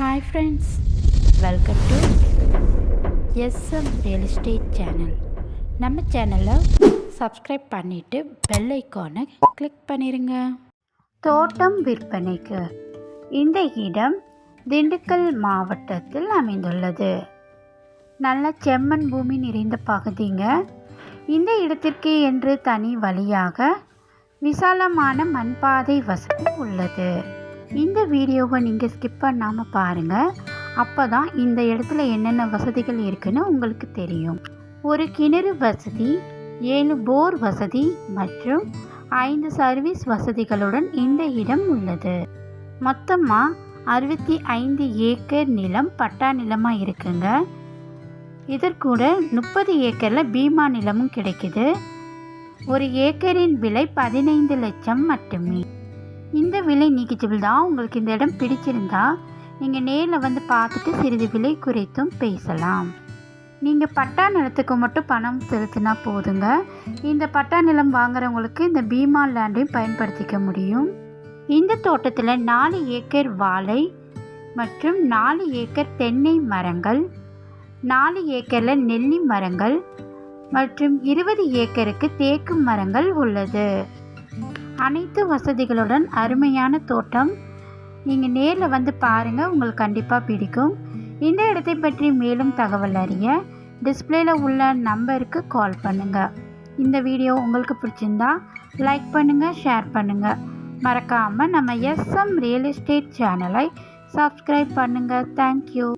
Hi friends welcome to S M real estate channel நம்ம சேனலை subscribe பண்ணிவிட்டு bell ஐக்கானை கிளிக் பண்ணிடுங்க தோட்டம் விற்பனைக்கு இந்த இடம் திண்டுக்கல் மாவட்டத்தில் அமைந்துள்ளது. நல்ல செம்மண் பூமி நிறைந்த பகுதிங்க. இந்த இடத்திற்கு என்று தனி வழியாக விசாலமான மண்பாதை வசதி உள்ளது. இந்த வீடியோவை நீங்கள் ஸ்கிப் பண்ணாமல் பாருங்கள் அப்போ தான் இந்த இடத்துல என்னென்ன வசதிகள் இருக்குன்னு உங்களுக்கு தெரியும். ஒரு கிணறு வசதி ஏழு போர் வசதி மற்றும் ஐந்து சர்வீஸ் வசதிகளுடன் இந்த இடம் உள்ளது. மொத்தமாக அறுபத்தி ஐந்து ஏக்கர் நிலம் பட்டா நிலமாக இருக்குங்க. இதற்கூட முப்பது ஏக்கரில் பீமா நிலமும் கிடைக்குது. ஒரு ஏக்கரின் விலை பதினைந்து லட்சம் மட்டுமே. இந்த விலை நீக்கிச்சபிள் தான் உங்களுக்கு இந்த இடம் பிடிச்சிருந்தா நீங்கள் நேரில் வந்து பார்த்துட்டு சிறிது விலை குறைத்தும் பேசலாம். நீங்கள் பட்டா நிலத்துக்கு மட்டும் பணம் செலுத்தினா போதுங்க. இந்த பட்டா நிலம் வாங்குறவங்களுக்கு இந்த பீமா லேண்டையும் பயன்படுத்திக்க முடியும். இந்த தோட்டத்தில் நாலு ஏக்கர் வாழை மற்றும் நாலு ஏக்கர் தென்னை மரங்கள் நாலு ஏக்கரில் நெல்லி மரங்கள் மற்றும் இருபது ஏக்கருக்கு தேக்கு மரங்கள் உள்ளது. அனைத்து வசதிகளுடன் அருமையான தோட்டம். நீங்கள் நேரில் வந்து பாருங்கள் உங்களுக்கு கண்டிப்பாக பிடிக்கும். இந்த இடத்தை பற்றி மேலும் தகவல் அறிய டிஸ்பிளேல உள்ள நம்பருக்கு கால் பண்ணுங்கள் இந்த வீடியோ உங்களுக்கு பிடிச்சிருந்தா லைக் பண்ணுங்கள் ஷேர் பண்ணுங்கள் மறக்காமல் நம்ம எஸ்எம் ரியல் எஸ்டேட் சேனலை சப்ஸ்கிரைப் பண்ணுங்கள் தேங்க்யூ